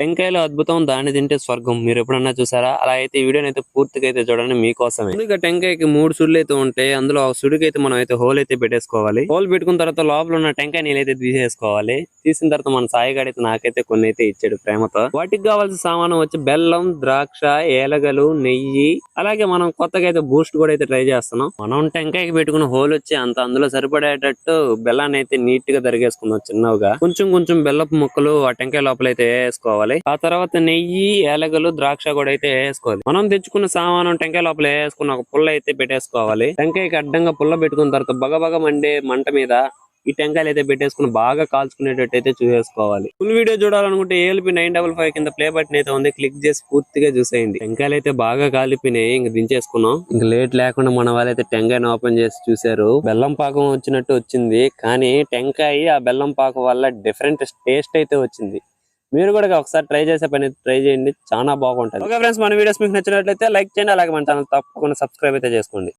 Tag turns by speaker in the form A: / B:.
A: టెంకాయలో అద్భుతం దాన్ని తింటే స్వర్గం. మీరు ఎప్పుడన్నా చూసారా? అలా అయితే ఈ వీడియోని అయితే పూర్తిగా అయితే చూడండి మీకోసమే. ముందుగా టెంకాయకి మూడు సుడులు అయితే ఉంటాయి. అందులో ఒక సుడికి అయితే మనం అయితే హోల్ అయితే పెట్టేసుకోవాలి. హోల్ పెట్టుకున్న తర్వాత లోపల ఉన్న టెంకాయ నీళ్ళు అయితే తీసేసుకోవాలి. తీసిన తర్వాత మన సాయిగాడి నాకైతే కొన్ని అయితే ఇచ్చాడు ప్రేమతో. వాటికి కావాల్సిన సామానం వచ్చి బెల్లం ద్రాక్ష ఏలగలు నెయ్యి అలాగే మనం కొత్తగా అయితే బూస్ట్ కూడా అయితే ట్రై చేస్తున్నాం. మనం టెంకాయకి పెట్టుకున్న హోల్ వచ్చి అంత అందులో సరిపడేటట్టు బెల్లాన్ని అయితే నీట్గా తరిగేసుకుందాం చిన్నగా కొంచెం కొంచెం బెల్లపు ముక్కలు ఆ టెంకాయ లోపల అయితే వేసుకోవాలి. ఆ తర్వాత నెయ్యి ఏలగలు ద్రాక్ష కూడా అయితే వేసుకోవాలి. మనం తెచ్చుకున్న సామానం టెంకాయ లోపల వేసుకున్న ఒక పుల్ల అయితే పెట్టేసుకోవాలి. టెంకాయకి అడ్డంగా పుల్ల పెట్టుకున్న తర్వాత బగబగ మండే మంట మీద ఈ టెంకాయలు అయితే పెట్టేసుకుని బాగా కాల్చుకునేటట్టు అయితే చూసేసుకోవాలి. ఫుల్ వీడియో చూడాలనుకుంటే ఏఎల్పి నైన్ డబల్ ఫైవ్ కింద ప్లే బటన్ అయితే ఉంది. క్లిక్ చేసి పూర్తిగా చూసేయండి. టెంకాయలు అయితే బాగా కాలిపోయినాయి. ఇంక దించేసుకున్నాం. ఇంక లేట్ లేకుండా మన వాళ్ళైతే టెంకాయని ఓపెన్ చేసి చూసారు బెల్లం పాకం వచ్చినట్టు వచ్చింది. కానీ టెంకాయ ఆ బెల్లం పాకం వల్ల డిఫరెంట్ టేస్ట్ అయితే వచ్చింది. మీరు కూడా ఒకసారి ట్రై చేసే పని ట్రై చేయండి. చాలా బాగుంటుంది. ఓకే ఫ్రెండ్స్ మన వీడియోస్ మీకు నచ్చినట్లయితే లైక్ చేయండి. అలాగే మన ఛానల్ తప్పకుండా సబ్స్క్రైబ్ అయితే చేసుకోండి.